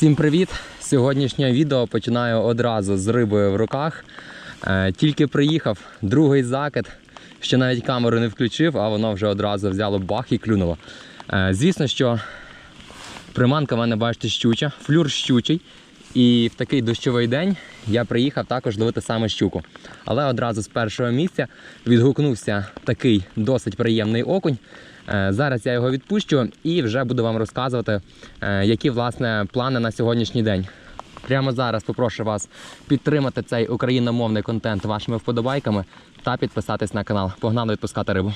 Всім привіт! Сьогоднішнє відео починаю одразу з рибою в руках. Е, Тільки приїхав, другий закид. Ще навіть камеру не включив, а воно вже одразу взяло бах і клюнуло. Е, Звісно, що приманка в мене, бачите, щуча, флюр щучий. І в такий дощовий день я приїхав також ловити саме щуку. Але одразу з першого місця відгукнувся такий досить приємний окунь. Е, Зараз я його відпущу і вже буду вам розказувати, е, які власне плани на сьогоднішній день. Прямо зараз попрошу вас підтримати цей україномовний контент вашими вподобайками та підписатись на канал. Погнали відпускати рибу.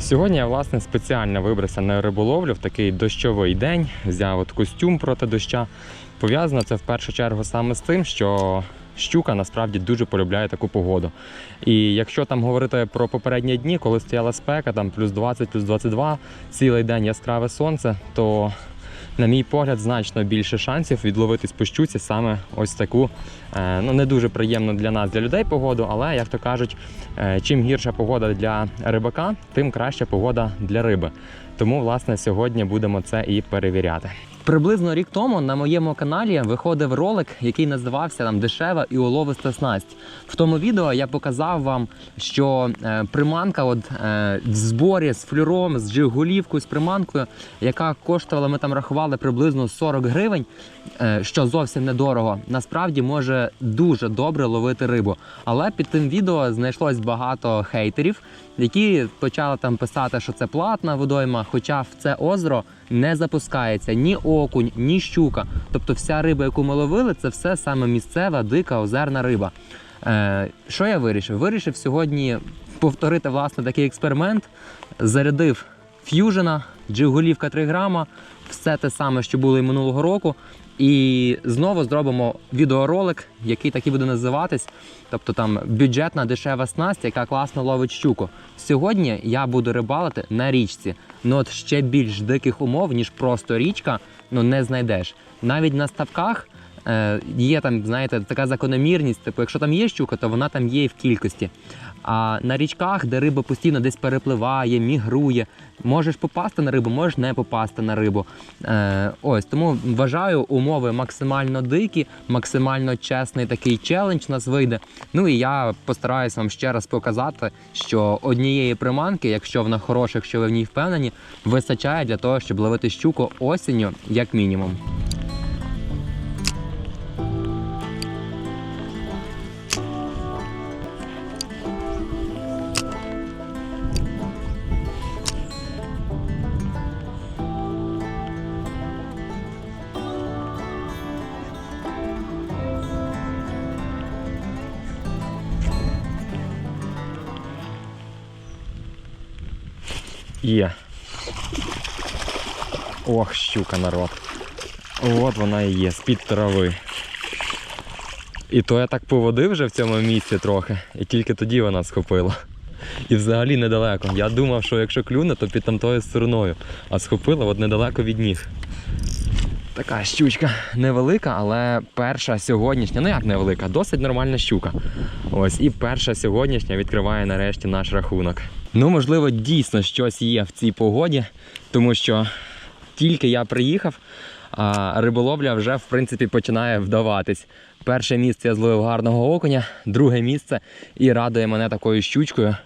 Сьогодні я власне спеціально вибрався на риболовлю в такий дощовий день. Взяв от костюм проти доща. Пов'язано це в першу чергу саме з тим, що щука насправді дуже полюбляє таку погоду. І якщо там говорити про попередні дні, коли стояла спека, там плюс 20, плюс 22, цілий день яскраве сонце, то на мій погляд, значно більше шансів відловитись по саме ось таку, е, ну не дуже приємну для нас, для людей погоду, але як то кажуть, е, чим гірша погода для рибака, тим краща погода для риби. Тому, власне, сьогодні будемо це і перевіряти. Приблизно рік тому на моєму каналі виходив ролик, який називався там Дешева і уловиста снасть. В тому відео я показав вам, що е, приманка от, е, в зборі з флюром, з джигулівкою, з приманкою, яка коштувала, ми там рахували приблизно 40 гривень, що зовсім недорого, насправді може дуже добре ловити рибу. Але під тим відео знайшлось багато хейтерів, які почали там писати, що це платна водойма, хоча в це озеро не запускається ні окунь, ні щука. Тобто вся риба, яку ми ловили, це все саме місцева, дика, озерна риба. Е, що я вирішив? Вирішив сьогодні повторити власне такий експеримент. Зарядив ф'южена, джигулівка 3 грама, все те саме, що було і минулого року. І знову зробимо відеоролик, який так і буде називатись. Тобто там бюджетна дешева снасть, яка класно ловить щуку. Сьогодні я буду рибалити на річці. Ну от ще більш диких умов, ніж просто річка, ну не знайдеш. Навіть на ставках є там, знаєте, така закономірність. Типу, якщо там є щука, то вона там є і в кількості. А на річках, де риба постійно десь перепливає, мігрує, можеш попасти на рибу, можеш не попасти на рибу. Е, ось тому вважаю, умови максимально дикі, максимально чесний такий челендж у нас вийде. Ну і я постараюсь вам ще раз показати, що однієї приманки, якщо вона хороша, якщо ви в ній впевнені, вистачає для того, щоб ловити щуку осінню, як мінімум. Є. Ох, щука народ. От вона і є, з-під трави. І то я так поводив вже в цьому місці трохи, і тільки тоді вона схопила. І взагалі недалеко. Я думав, що якщо клюне, то під тамтою стороною. А схопила от недалеко від ніг. Така щучка невелика, але перша сьогоднішня, ну як невелика, досить нормальна щука. Ось і перша сьогоднішня відкриває нарешті наш рахунок. Ну, можливо, дійсно щось є в цій погоді, тому що тільки я приїхав, а риболовля вже в принципі починає вдаватись. Перше місце я зловив гарного окуня, друге місце і радує мене такою щучкою.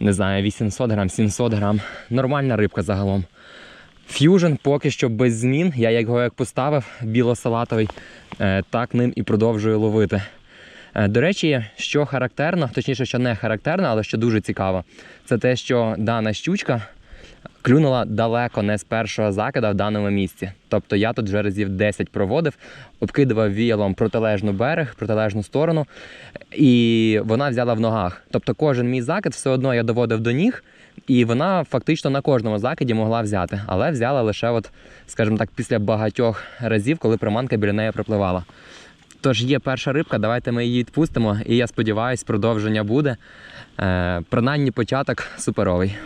Не знаю, 800 грам, 700 грам. Нормальна рибка загалом. Ф'южн поки що без змін. Я його як поставив білосалатовий, е, так ним і продовжую ловити. Е, До речі, що характерно, точніше, що не характерно, але що дуже цікаво, це те, що дана щучка клюнула далеко не з першого закида в даному місці. Тобто я тут вже разів 10 проводив, обкидував віялом протилежну берег, протилежну сторону, і вона взяла в ногах. Тобто кожен мій закид все одно я доводив до ніг, і вона фактично на кожному закиді могла взяти, але взяла лише, от, скажімо так, після багатьох разів, коли приманка біля неї пропливала. Тож є перша рибка, давайте ми її відпустимо, і я сподіваюся, продовження буде. Е, Принаймні початок суперовий.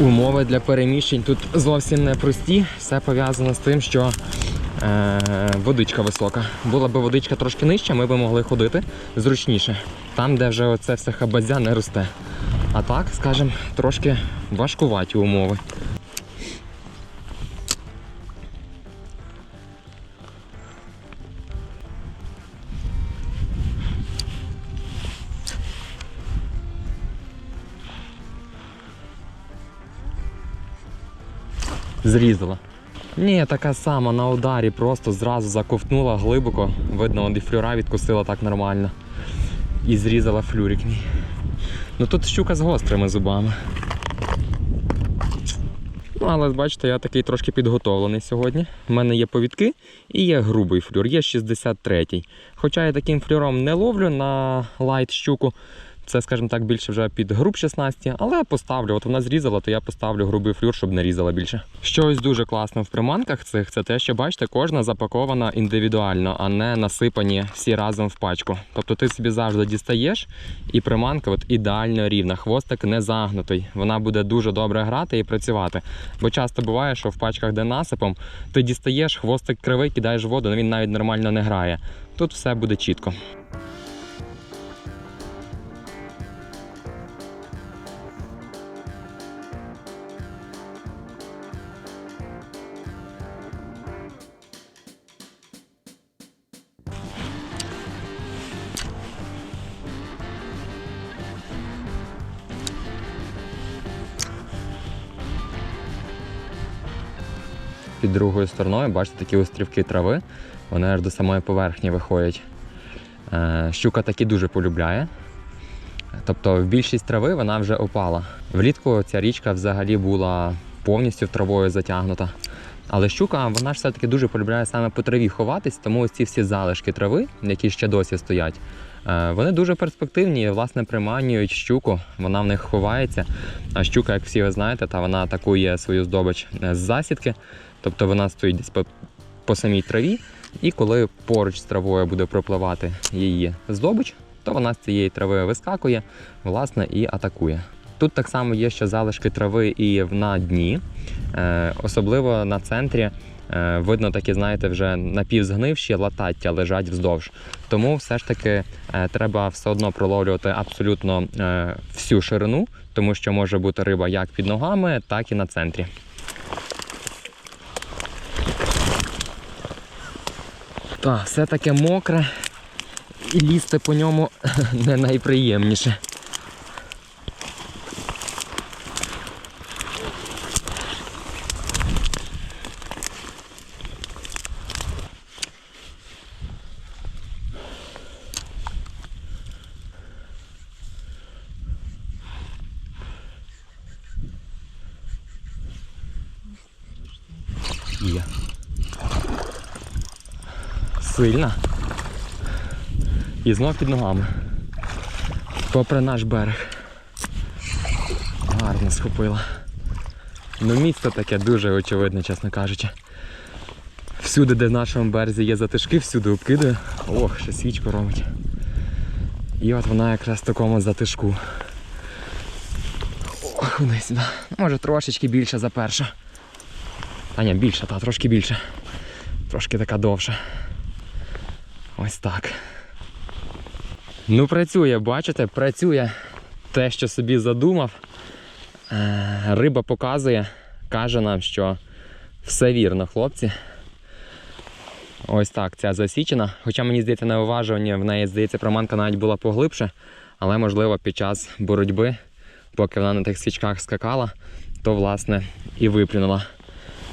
Умови для переміщень тут зовсім не прості. Все пов'язано з тим, що водичка висока. Була б водичка трошки нижча, ми б могли ходити зручніше. Там, де вже оце все хабазя не росте. А так, скажімо, трошки важкуваті умови. Зрізала. Ні, така сама на ударі, просто зразу заковтнула глибоко. Видно, і флюра відкусила так нормально. І зрізала флюрик. Ну тут щука з гострими зубами. Ну, але бачите, я такий трошки підготовлений сьогодні. У мене є повідки і є грубий флюр, є 63-й. Хоча я таким флюром не ловлю на лайт щуку. Це, скажімо так, більше вже під груб 16, але поставлю. От вона зрізала, то я поставлю грубий флюр, щоб не різала більше. Щось дуже класно в приманках цих це те, що бачите, кожна запакована індивідуально, а не насипані всі разом в пачку. Тобто ти собі завжди дістаєш, і приманка от ідеально рівна. Хвостик не загнутий. Вона буде дуже добре грати і працювати. Бо часто буває, що в пачках, де насипом, ти дістаєш, хвостик кривий, кидаєш воду, але він навіть нормально не грає. Тут все буде чітко. Другою стороною, бачите, такі острівки трави, вони аж до самої поверхні виходять. Е, Щука такі дуже полюбляє. Тобто більшість трави вона вже опала. Влітку ця річка взагалі була повністю травою затягнута. Але щука, вона ж все-таки дуже полюбляє саме по траві ховатись, тому ось ці всі залишки трави, які ще досі стоять, вони дуже перспективні власне, приманюють щуку, вона в них ховається. А щука, як всі ви знаєте, та вона атакує свою здобич е, з засідки, тобто вона стоїть десь по, по самій траві, і коли поруч з травою буде пропливати її здобич, то вона з цієї трави вискакує, власне, і атакує. Тут так само є ще залишки трави і на дні, е, особливо на центрі. Е, Видно, такі, знаєте, вже напівзгнивші латаття лежать вздовж. Тому все ж таки е, треба все одно проловлювати абсолютно е, всю ширину, тому що може бути риба як під ногами, так і на центрі. Так, все таке мокре, і лізти по ньому не найприємніше. Є. Сильна. І знов під ногами. Попри наш берег. Гарно схопила. Ну місце таке дуже очевидне, чесно кажучи. Всюди, де в нашому березі є затишки, всюди обкидує. Ох, ще свічку робить. І от вона якраз в такому затишку. Ох, вниз сюди. Може трошечки більше за першу. Та ні, більше, та трошки більше. Трошки така довша. Ось так. Ну, працює, бачите, працює те, що собі задумав. Е, Риба показує, каже нам, що все вірно, хлопці. Ось так, ця засічена. Хоча мені здається, на уважуванні в неї, здається, проманка навіть була поглибше, але можливо під час боротьби, поки вона на тих свічках скакала, то власне і виплюнула.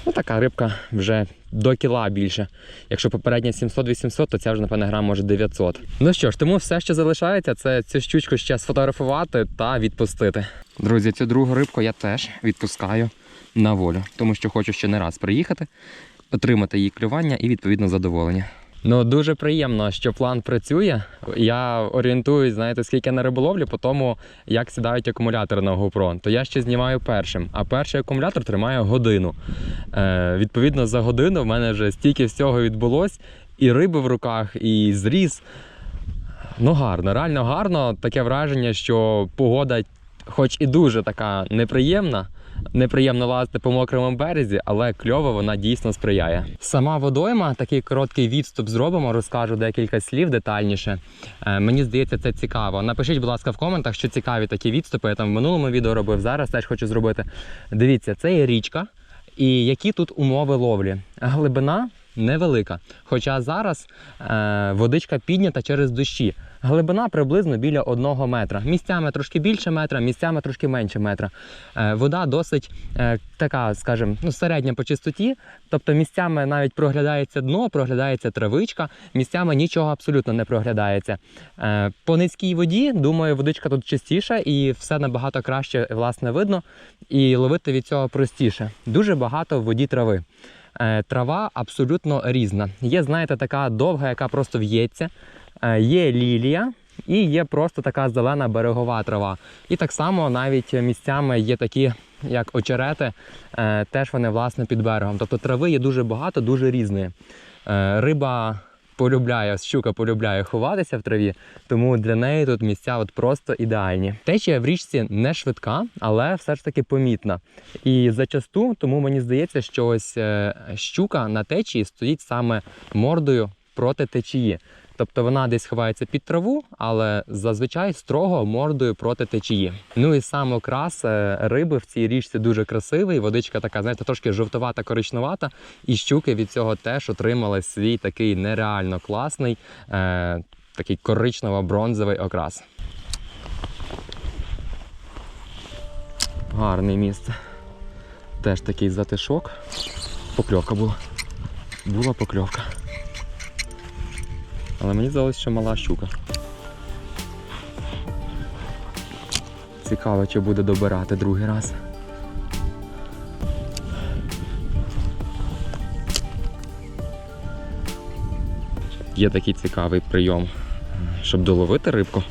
Ну, така рибка вже до кіла більше. Якщо попередня 700-800, то ця вже, напевне, грам може 900. Ну що ж, тому все, що залишається, це цю щучку ще сфотографувати та відпустити. Друзі, цю другу рибку я теж відпускаю на волю, тому що хочу ще не раз приїхати, отримати її клювання і відповідно задоволення. Ну дуже приємно, що план працює. Я орієнтуюсь, знаєте, скільки на риболовлі, по тому, як сідають акумулятори на GoPro. То я ще знімаю першим, а перший акумулятор тримає годину. Е, відповідно, за годину в мене вже стільки всього відбулось, і риби в руках, і зріз. Ну гарно, реально гарно. Таке враження, що погода, хоч і дуже така неприємна, Неприємно лазити по мокрому березі, але кльово вона дійсно сприяє. Сама водойма, такий короткий відступ зробимо, розкажу декілька слів детальніше. Е, мені здається, це цікаво. Напишіть, будь ласка, в коментах, що цікаві такі відступи. Я там в минулому відео робив, зараз теж хочу зробити. Дивіться, це є річка. І які тут умови ловлі? Глибина невелика. Хоча зараз е, водичка піднята через дощі. Глибина приблизно біля одного метра. Місцями трошки більше метра, місцями трошки менше метра. Е, вода досить е, така, скажімо, ну, середня по чистоті. Тобто місцями навіть проглядається дно, проглядається травичка, місцями нічого абсолютно не проглядається. Е, по низькій воді, думаю, водичка тут чистіша і все набагато краще власне видно, і ловити від цього простіше. Дуже багато в воді трави. Трава абсолютно різна. Є, знаєте, така довга, яка просто в'ється. Е, Є лілія і є просто така зелена берегова трава. І так само навіть місцями є такі, як очерети, е, теж вони власне під берегом. Тобто трави є дуже багато, дуже різної. Е, Риба полюбляє, щука полюбляє ховатися в траві, тому для неї тут місця от просто ідеальні. Течія в річці не швидка, але все ж таки помітна. І зачасту, тому мені здається, що ось щука на течії стоїть саме мордою проти течії. Тобто вона десь ховається під траву, але зазвичай строго мордою проти течії. Ну і сам окрас е, риби в цій річці дуже красивий. Водичка така, знаєте, трошки жовтовата, коричневата. І щуки від цього теж отримали свій такий нереально класний, е, такий коричнево-бронзовий окрас. Гарне місце. Теж такий затишок. Покльовка була. Була покльовка. Але мені здалося, що мала щука. Цікаво, чи буде добирати другий раз. Є такий цікавий прийом, щоб доловити рибку.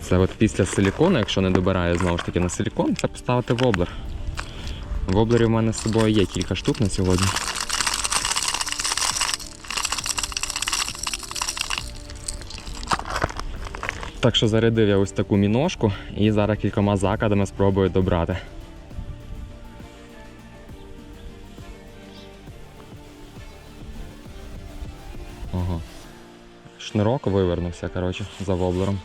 Це от після силікону, якщо не добирає знову ж таки на силікон, це поставити воблер. Воблерів у мене з собою є кілька штук на сьогодні. Так що зарядив я ось таку міношку і зараз кількома закидами спробую добрати. Ага. Шнурок вивернувся, коротше, за воблером.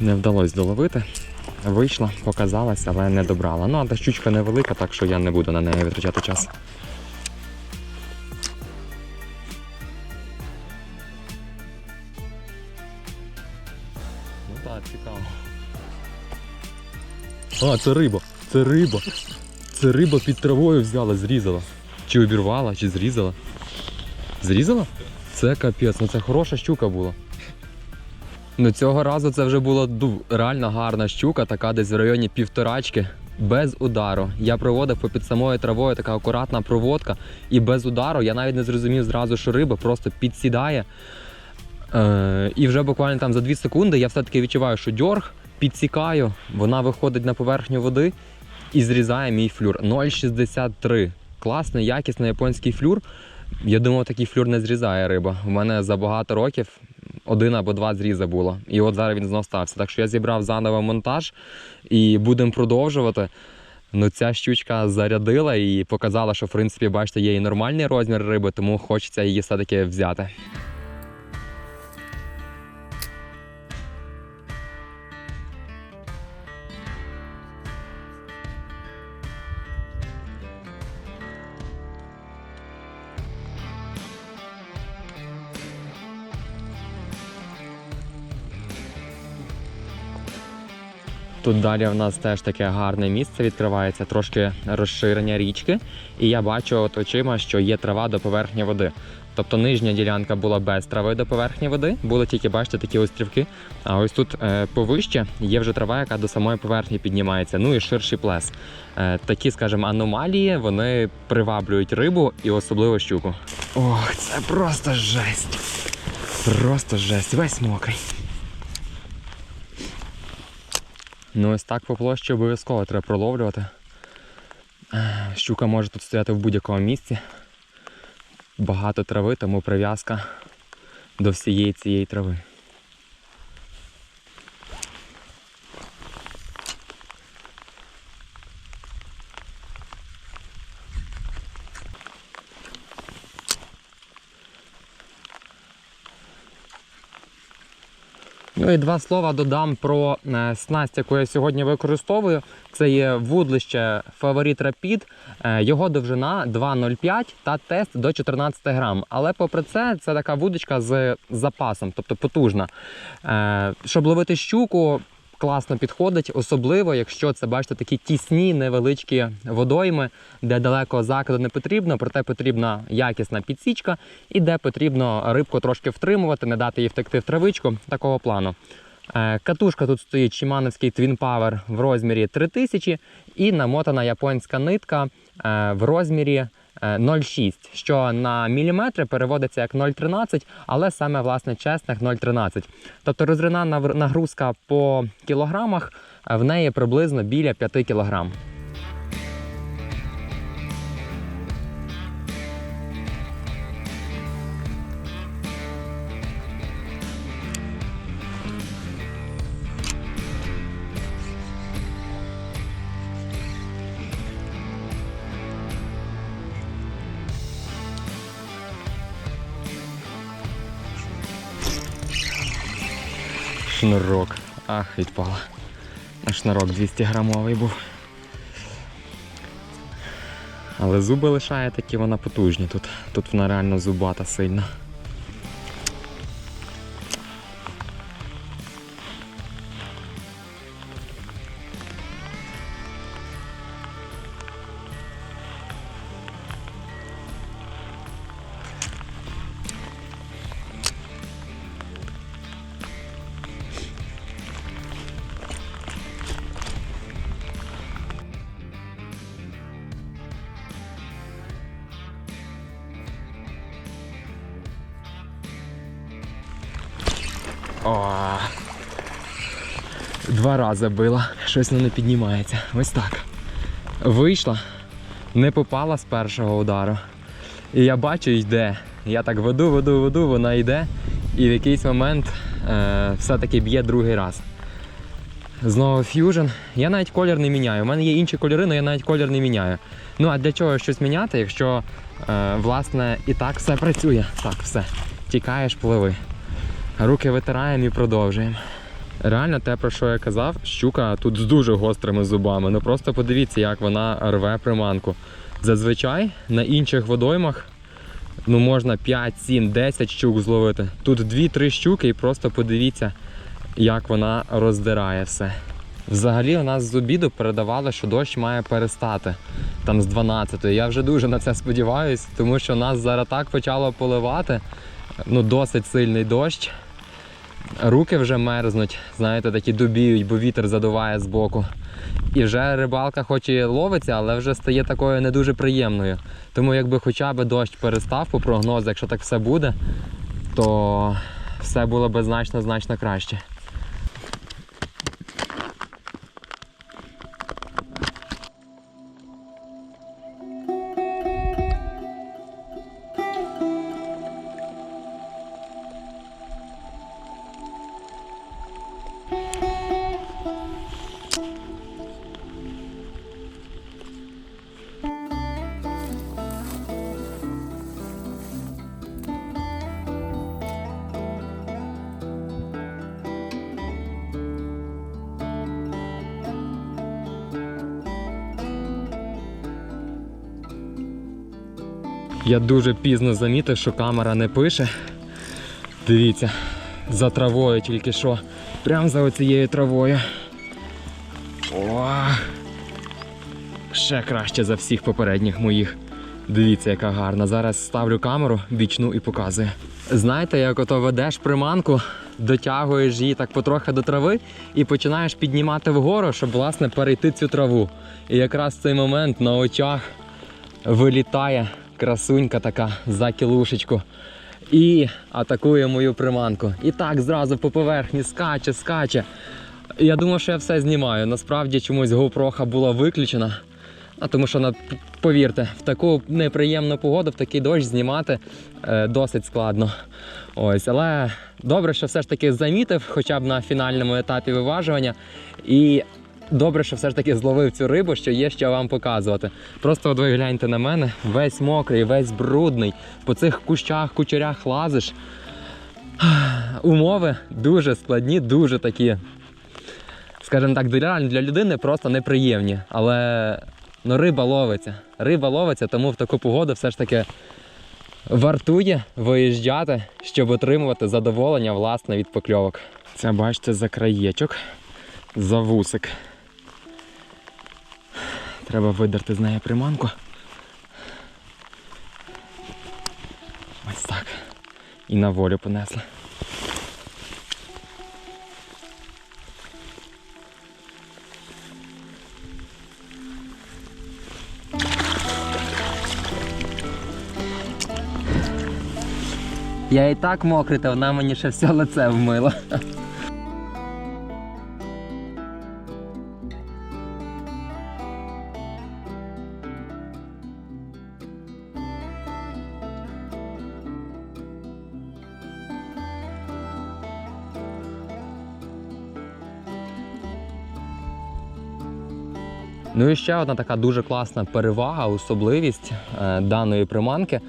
Не вдалося доловити. Вийшла, показалась, але не добрала. Ну, а та щучка невелика, так що я не буду на неї витрачати час. А, це риба, це риба. Це риба під травою взяла, зрізала. Чи обірвала, чи зрізала. Зрізала? Це капець, ну це хороша щука була. Ну цього разу це вже була реально гарна щука, така десь в районі півторачки, без удару. Я проводив попід самою травою така акуратна проводка, і без удару я навіть не зрозумів зразу, що риба просто підсідає. Е, і вже буквально там за 2 секунди я все-таки відчуваю, що дьорг, підсікаю, вона виходить на поверхню води і зрізає мій флюр. 0,63. Класний, якісний японський флюр. Я думав, такий флюр не зрізає риба. У мене за багато років один або два зрізи було. І от зараз він знов стався. Так що я зібрав заново монтаж і будемо продовжувати. Ну, ця щучка зарядила і показала, що в принципі, бачите, є і нормальний розмір риби, тому хочеться її все-таки взяти. Тут далі в нас теж таке гарне місце відкривається, трошки розширення річки. І я бачу от очима, що є трава до поверхні води. Тобто нижня ділянка була без трави до поверхні води, були тільки, бачите, такі острівки. А ось тут е, повище є вже трава, яка до самої поверхні піднімається. Ну і ширший плес. Е, такі, скажімо, аномалії вони приваблюють рибу і особливо щуку. Ох, це просто жесть. Просто жесть, весь мокрий. Ну, ось так по площі обов'язково треба проловлювати. Е, Щука може тут стояти в будь-якому місці. Багато трави, тому прив'язка до всієї цієї трави. Ну і два слова додам про е, снасть, яку я сьогодні використовую. Це є вудлище Favorite Rapid. Е, Його довжина 2,05 та тест до 14 грам. Але попри це, це така вудочка з запасом, тобто потужна. Е, Щоб ловити щуку, класно підходить, особливо, якщо це бачите такі тісні, невеличкі водойми, де далеко закиду не потрібно, проте потрібна якісна підсічка, і де потрібно рибку трошки втримувати, не дати їй втекти в травичку такого плану. Е, Катушка тут стоїть Шимановський Twin Power в розмірі 3000 і намотана японська нитка е, в розмірі 0,6, що на міліметри переводиться як 0,13, але саме власне чесних 0,13. Тобто розрина нагрузка по кілограмах е, в неї приблизно біля 5 кілограм. Шнурок. Ах, відпала. Шнурок 200 грамовий був. Але зуби лишає такі, вона потужні тут. Тут вона реально зубата сильна. О, два рази била, щось не піднімається. Ось так. Вийшла, не попала з першого удару. І я бачу, йде. Я так веду, веду, веду, вона йде. І в якийсь момент е, все-таки б'є другий раз. Знову ф'южн. Я навіть колір не міняю. У мене є інші кольори, але я навіть колір не міняю. Ну а для чого щось міняти, якщо е, власне і так все працює? Так, все. Тікаєш, пливи. Руки витираємо і продовжуємо. Реально те, про що я казав, щука тут з дуже гострими зубами. Ну просто подивіться, як вона рве приманку. Зазвичай на інших водоймах ну, можна 5, 7, 10 щук зловити. Тут 2-3 щуки і просто подивіться, як вона роздирає все. Взагалі у нас з обіду передавали, що дощ має перестати там з 12-ї. Я вже дуже на це сподіваюся, тому що нас зараз так почало поливати. Ну, досить сильний дощ. Руки вже мерзнуть, знаєте, такі дубіють, бо вітер задуває з боку. І вже рибалка хоч і ловиться, але вже стає такою не дуже приємною. Тому якби хоча б дощ перестав по прогнозу, якщо так все буде, то все було б значно значно краще. Я дуже пізно замітив, що камера не пише. Дивіться, за травою тільки що. Прямо за оцією травою. О! Ще краще за всіх попередніх моїх. Дивіться, яка гарна. Зараз ставлю камеру бічну і показую. Знаєте, як ото ведеш приманку, дотягуєш її так потрохи до трави і починаєш піднімати вгору, щоб власне перейти цю траву. І якраз в цей момент на очах вилітає красунька така за кілушечку і атакує мою приманку. І так зразу по поверхні скаче, скаче. Я думав, що я все знімаю. Насправді чомусь GoPro була виключена. А тому що, повірте, в таку неприємну погоду, в такий дощ знімати е, досить складно. Ось, але добре, що все ж таки замітив, хоча б на фінальному етапі виважування. І добре, що все ж таки зловив цю рибу, що є що вам показувати. Просто от ви гляньте на мене, весь мокрий, весь брудний, по цих кущах, кучерях лазиш. умови дуже складні, дуже такі, скажімо так, для, для людини просто неприємні. Але ну, риба ловиться. Риба ловиться, тому в таку погоду все ж таки вартує виїжджати, щоб отримувати задоволення власне від покльовок. Це бачите за краєчок, за вусик. Треба видерти з неї приманку. Ось так. І на волю понесли. Я і так мокрий, та вона мені ще все лице вмила. Ну і ще одна така дуже класна перевага, особливість е, даної приманки.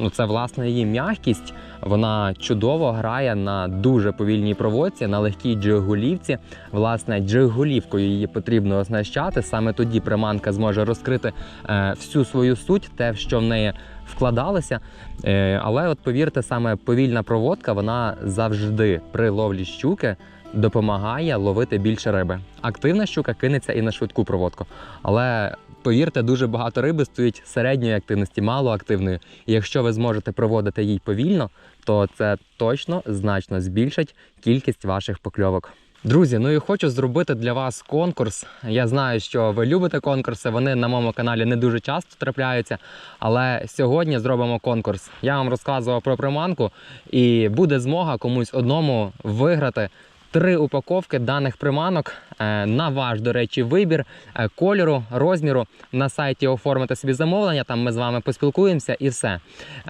Ну, це власне її м'якість. Вона чудово грає на дуже повільній проводці, на легкій джигулівці. Власне, джигулівкою її потрібно оснащати. Саме тоді приманка зможе розкрити е, всю свою суть, те, що в неї вкладалося. Е, але от повірте, саме повільна проводка вона завжди при ловлі щуки допомагає ловити більше риби. Активна щука кинеться і на швидку проводку. Але повірте, дуже багато риби стоїть середньої активності, малоактивної. І якщо ви зможете проводити її повільно, то це точно значно збільшить кількість ваших покльовок. Друзі, ну і хочу зробити для вас конкурс. Я знаю, що ви любите конкурси, вони на моєму каналі не дуже часто трапляються. Але сьогодні зробимо конкурс. Я вам розказував про приманку, і буде змога комусь одному виграти три упаковки даних приманок е, на ваш, до речі, вибір е, кольору, розміру. На сайті оформити собі замовлення. Там ми з вами поспілкуємося і все.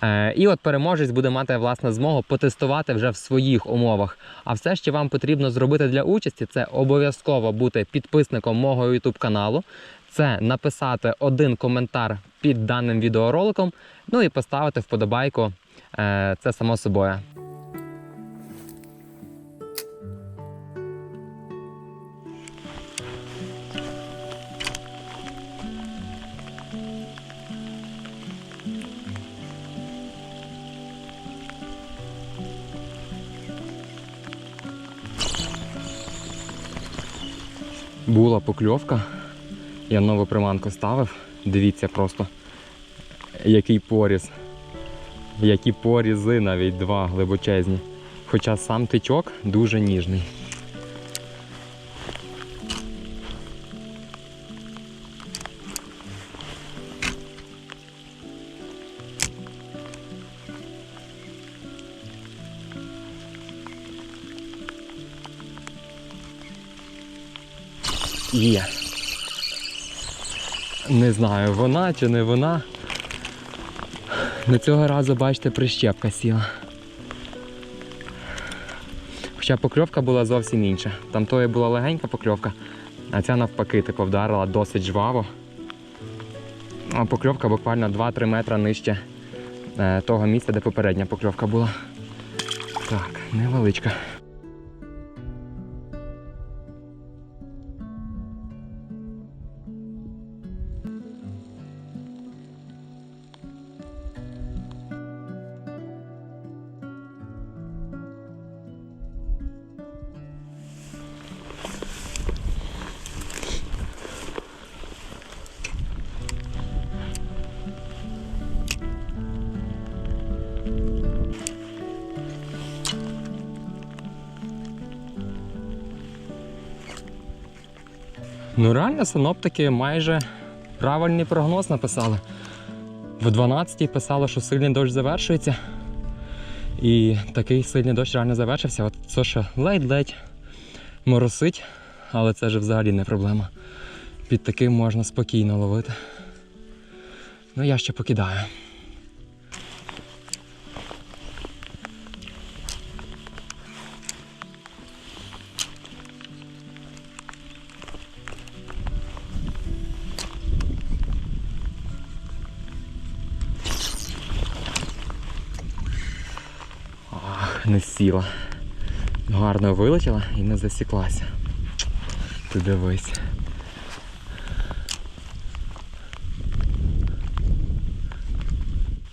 Е, І от переможець буде мати власне змогу потестувати вже в своїх умовах. А все, що вам потрібно зробити для участі, це обов'язково бути підписником мого YouTube каналу. Це написати один коментар під даним відеороликом, ну і поставити вподобайку. Це само собою. Була покльовка. Я нову приманку ставив. Дивіться просто, який поріз. Які порізи навіть два глибочезні. Хоча сам тичок дуже ніжний. Є. Не знаю, вона чи не вона. На цього разу, бачите, прищепка сіла. Хоча покльовка була зовсім інша. Там тої була легенька покльовка, а ця навпаки типу вдарила досить жваво. А покльовка буквально 2-3 метри нижче е, того місця, де попередня покльовка була. Так, невеличка. Ну реально синоптики майже правильний прогноз написали. В 12-й писало, що сильний дощ завершується. І такий сильний дощ реально завершився. От це ще ледь-ледь моросить, але це ж взагалі не проблема. Під таким можна спокійно ловити. Ну я ще покидаю. Не сіла. Гарно вилетіла і не засіклася. Ти дивись.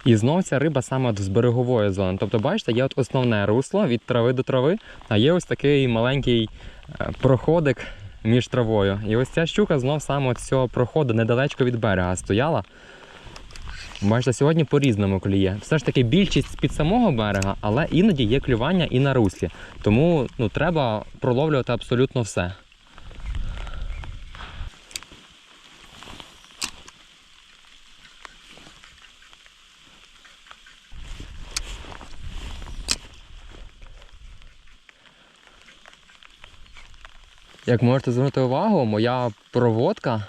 І знов ця риба саме з берегової зони. Тобто, бачите, є от основне русло від трави до трави, а є ось такий маленький е, проходик між травою. І ось ця щука знов саме з цього проходу недалечко від берега стояла. Бачите, сьогодні по-різному клює. Все ж таки більшість з-під самого берега, але іноді є клювання і на руслі. Тому ну, треба проловлювати абсолютно все. Як можете звернути увагу, моя проводка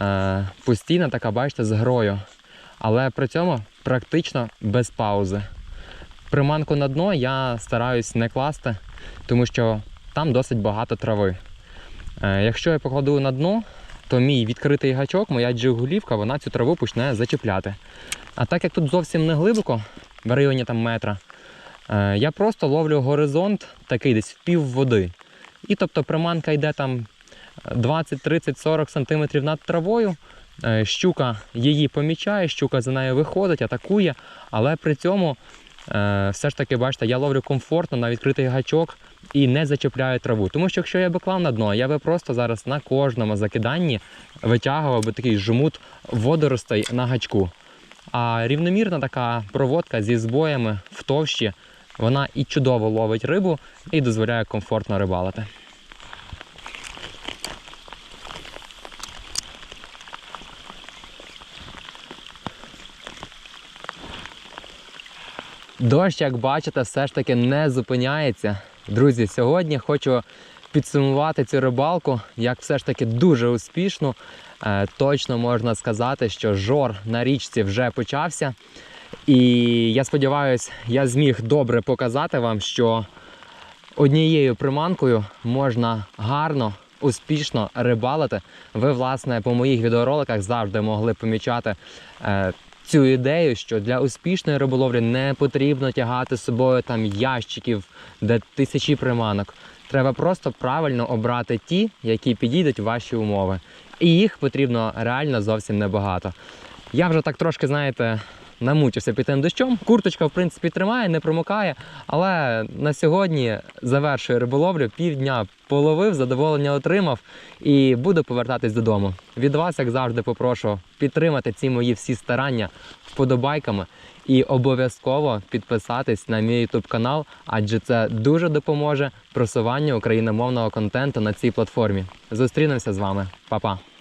е, постійна така, бачите, з грою. Але при цьому практично без паузи. Приманку на дно я стараюсь не класти, тому що там досить багато трави. Е, якщо я покладу на дно, то мій відкритий гачок, моя джигулівка, вона цю траву почне зачіпляти. А так як тут зовсім не глибоко, в районі там метра, е, я просто ловлю горизонт такий десь в пів води. І тобто приманка йде там 20, 30, 40 сантиметрів над травою. Е, Щука її помічає, щука за нею виходить, атакує, але при цьому е, все ж таки, бачите, я ловлю комфортно на відкритий гачок і не зачіпляю траву. Тому що якщо я би клав на дно, я би просто зараз на кожному закиданні витягував би такий жмут водоростей на гачку. А рівномірна така проводка зі збоями в товщі, вона і чудово ловить рибу і дозволяє комфортно рибалити. Дощ, як бачите, все ж таки не зупиняється. Друзі, сьогодні хочу підсумувати цю рибалку як все ж таки дуже успішну. Е, точно можна сказати, що жор на річці вже почався. І я сподіваюся, я зміг добре показати вам, що однією приманкою можна гарно, успішно рибалити. Ви, власне, по моїх відеороликах завжди могли помічати е, цю ідею, що для успішної риболовлі не потрібно тягати з собою там ящиків, де тисячі приманок. Треба просто правильно обрати ті, які підійдуть в ваші умови. І їх потрібно реально зовсім небагато. Я вже так трошки, знаєте, намучився під тим дощом. Курточка, в принципі, тримає, не промокає. Але на сьогодні завершую риболовлю, півдня половив, задоволення отримав і буду повертатись додому. Від вас, як завжди, попрошу підтримати ці мої всі старання вподобайками і обов'язково підписатись на мій YouTube канал, адже це дуже допоможе просуванню україномовного контенту на цій платформі. Зустрінемося з вами, Па-па!